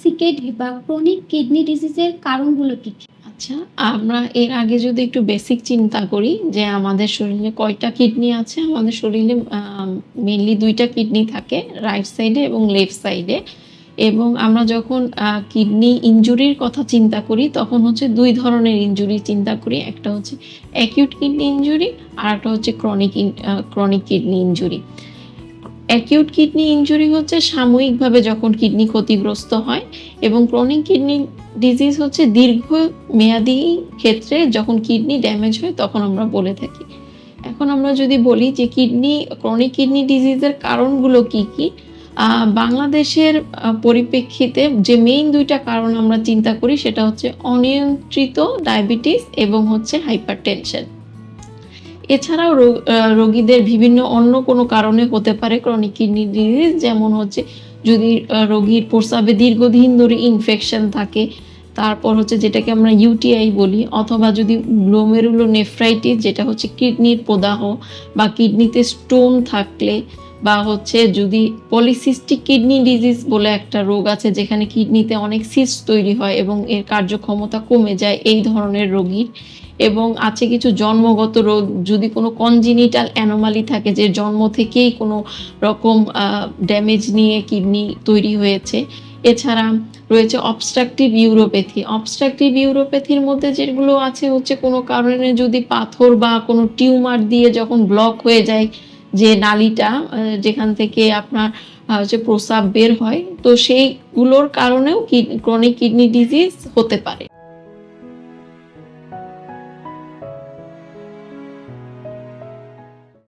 CKD বা chronic kidney ডিজিজের কারণগুলো কি কি? আচ্ছা আমরা এর আগে যদি একটু বেসিক চিন্তা করি যে আমাদের শরীরে কয়টা কিডনি আছে, আমাদের শরীরে মেনলি দুইটা কিডনি থাকে রাইট সাইডে এবং লেফট সাইডে এবং আমরা যখন কিডনি ইনজুরির কথা চিন্তা করি, তখন হচ্ছে দুই ধরনের ইনজুরি চিন্তা করি। একটা হচ্ছে অ্যাকিউট কিডনি ইনজুরি আর একটা হচ্ছে chronic chronic kidney injury acute kidney injury হচ্ছে সাময়িকভাবে যখন কিডনি ক্ষতিগ্রস্ত হয় এবং ক্রনিক কিডনি ডিজিজ হচ্ছে দীর্ঘ মেয়াদি ক্ষেত্রে যখন কিডনি ড্যামেজ হয় তখন আমরা বলে থাকি। এখন আমরা যদি বলি যে কিডনি ক্রনিক কিডনি ডিজিজের কারণগুলো কি কি বাংলাদেশের পরিপ্রেক্ষিতে যে মেইন দুইটা কারণ আমরা চিন্তা করি সেটা হচ্ছে অনিয়ন্ত্রিত ডায়াবেটিস এবং হচ্ছে হাইপারটেনশন এছাড়াও রোগীদের বিভিন্ন অন্য কোনো কারণে হতে পারে ক্রনিক কিডনি ডিজিজ যেমন হচ্ছে যদি রোগীর প্রস্রাবে দীর্ঘদিন ধরে ইনফেকশন থাকে, তারপর হচ্ছে যেটাকে আমরা ইউটিআই বলি, অথবা যদি গ্লোমেরুলো নেফ্রাইটিস যেটা হচ্ছে কিডনির প্রদাহ বা কিডনিতে স্টোন থাকলে বা হচ্ছে যদি পলিসিস্টিক কিডনি ডিজিজ বলে একটা রোগ আছে, যেখানে কিডনিতে অনেক সিস্ট তৈরি হয় এবং এর কার্যক্ষমতা কমে যায় এই ধরনের রোগীর। এবং আছে কিছু জন্মগত রোগ, যদি কোনো কনজিনিটাল অ্যানোমালি থাকে, যে জন্ম থেকেই কোনো রকম ড্যামেজ নিয়ে কিডনি তৈরি হয়েছে। এছাড়া রয়েছে অবস্ট্রাকটিভ ইউরোপ্যাথি অবস্ট্রাকটিভ ইউরোপ্যাথির মধ্যে যেগুলো আছে হচ্ছে কোনো কারণে যদি পাথর বা কোনো টিউমার দিয়ে যখন ব্লক হয়ে যায় যে নালিটা যেখান থেকে আপনার হচ্ছে প্রস্রাব বের হয়, তো সেইগুলোর কারণেও ক্রনিক কিডনি ডিজিজ হতে পারে।